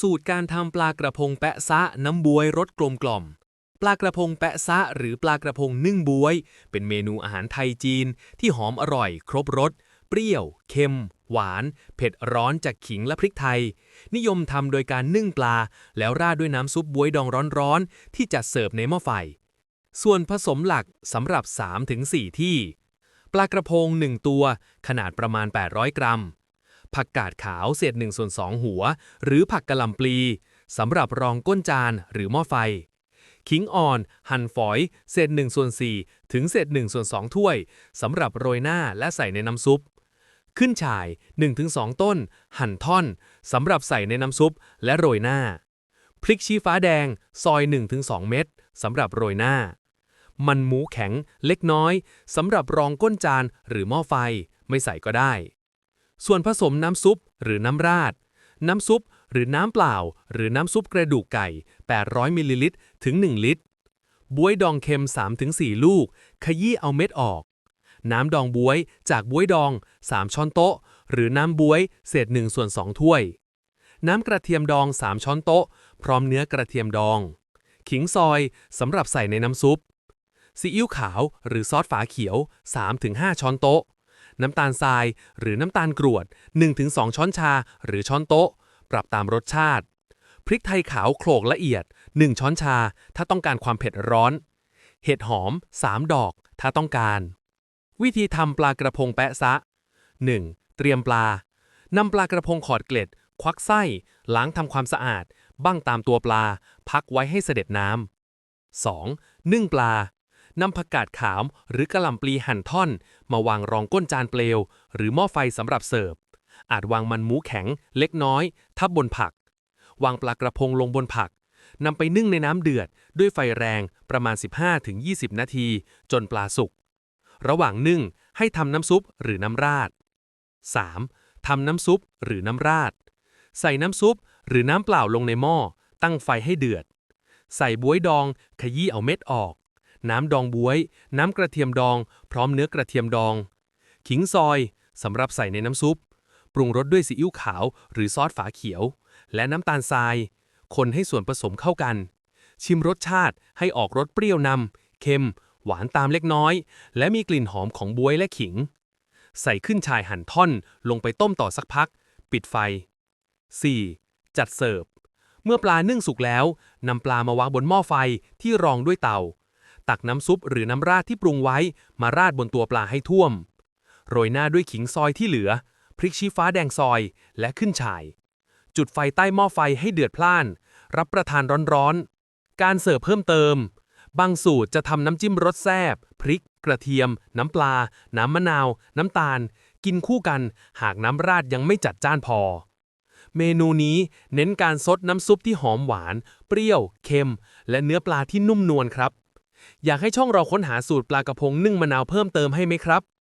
สูตรการทำปลากระพงแปะซะน้ำบวยรสกลมกล่อม ปลากระพงแปะซะหรือปลากระพงนึ่งบวย เป็นเมนูอาหารไทยจีน ที่หอมอร่อย ครบรส เปรี้ยว เค็ม หวาน เผ็ดร้อนจากขิงและพริกไทย นิยมทำโดยการนึ่งปลา แล้วราดด้วยน้ำซุปบวยดองร้อนๆ ที่จัดเสิร์ฟในหม้อไฟ ส่วนผสมหลักสำหรับ 3-4 ที่ ปลากระพง 1 ตัว ขนาดประมาณ 800 กรัม ผักกาดขาวเศษ1ส่วน2หัว หรือผักกะหล่ำปลีสำหรับรองก้นจานหรือหม้อไฟ ขิงอ่อน หั่นฝอย เศษ1ส่วน4ถึงเศษ1ส่วน2ถ้วยสำหรับโรยหน้าและใส่ในน้ำซุป ขึ้นฉ่าย 1-2 ต้น หั่นท่อนสำหรับใส่ในน้ำซุปและโรยหน้า พริกชี้ฟ้าแดง ซอย 1-2 เม็ดสำหรับโรยหน้า มันหมูแข็งเล็กน้อยสำหรับรองก้นจานหรือหม้อไฟไม่ใส่ก็ได้ ส่วนผสมน้ำซุปหรือน้ำราด น้ำซุปหรือน้ำเปล่า หรือน้ำซุปกระดูกไก่ 800มิลลิลิตรถึง 1 ลิตร บวยดองเค็ม 3-4 ลูก ขยี้เอาเม็ดออก น้ำดองบวยจากบวยดอง 3 ช้อนโต๊ะ หรือน้ำบวยเศษ1ส่วน2ถ้วย น้ำกระเทียมดอง 3 ช้อนโต๊ะ พร้อมเนื้อกระเทียมดอง ขิงซอยสำหรับใส่ในน้ำซุป ซีอิ๊วขาวหรือซอสฝาเขียว 3-5 ช้อนโต๊ะ น้ำตาลทราย หรือน้ำตาลกรวด 1-2 ช้อนชา หรือช้อนโต๊ะ ปรับตามรสชาติ พริกไทยขาวโขลกละเอียด 1 ช้อนชา ถ้าต้องการความเผ็ดร้อน เห็ดหอม 3 ดอก ถ้าต้องการ วิธีทำปลากระพงแปะซะ 1. เตรียมปลานำปลากระพงขอดเกล็ด ควักไส้ ล้างทำความสะอาดบั้งตามตัวปลา พักไว้ให้เสด็จน้ำ 2. นึ่งปลา นำผักกาดขาวหรือกระหล่ำปลีหั่นท่อน มาวางรองก้นจานเปลว หรือหม้อไฟสำหรับเสิร์ฟ อาจวางมันหมูแข็ง เล็กน้อย ทับบนผัก วางปลากระพงลงบนผักนำไปนึ่งในน้ำเดือด ด้วยไฟแรงประมาณ 15-20 นาที จนปลาสุก ระหว่างนึ่งให้ทำน้ำซุปหรือน้ำราด 3. ทำน้ำซุปหรือน้ำราด ใส่น้ำซุปหรือน้ำเปล่าลงในหม้อ ตั้งไฟให้เดือด ใส่บวยดองขยี้เอาเม็ดออก น้ำดองบวย น้ำกระเทียมดอง พร้อมเนื้อกระเทียมดอง ขิงซอยสำหรับใส่ในน้ำซุป ปรุงรสด้วยซีอิ๊วขาวหรือซอสฝาเขียว และน้ำตาลทราย คนให้ส่วนผสมเข้ากัน ชิมรสชาติให้ออกรสเปรี้ยวนำเค็ม หวานตามเล็กน้อย และมีกลิ่นหอมของบวยและขิง ใส่ขึ้นชายหั่นท่อนลงไปต้มต่อสักพัก ปิดไฟ 4. จัดเสิร์ฟเมื่อปลานึ่งสุกแล้ว นำปลามาวางบนหม้อไฟที่รองด้วยเตา ตักน้ำซุปหรือน้ำราดที่ปรุงไว้ มาราดบนตัวปลาให้ท่วม โรยหน้าด้วยขิงซอยที่เหลือ พริกชี้ฟ้าแดงซอย และขึ้นฉ่าย จุดไฟใต้หม้อไฟให้เดือดพล่าน รับประทานร้อนๆ การเสิร์ฟเพิ่มเติม บางสูตรจะทำน้ำจิ้มรสแซ่บพริก กระเทียม น้ำปลา น้ำมะนาว น้ำตาล กินคู่กัน หากน้ำราดยังไม่จัดจ้านพอเมนูนี้เน้นการซดน้ำซุปที่หอมหวาน เปรี้ยว เค็ม และเนื้อปลาที่นุ่มนวลครับ อยากให้ช่องเราค้นหาสูตรปลากระพงนึ่งมะนาวเพิ่มเติมให้ไหมครับ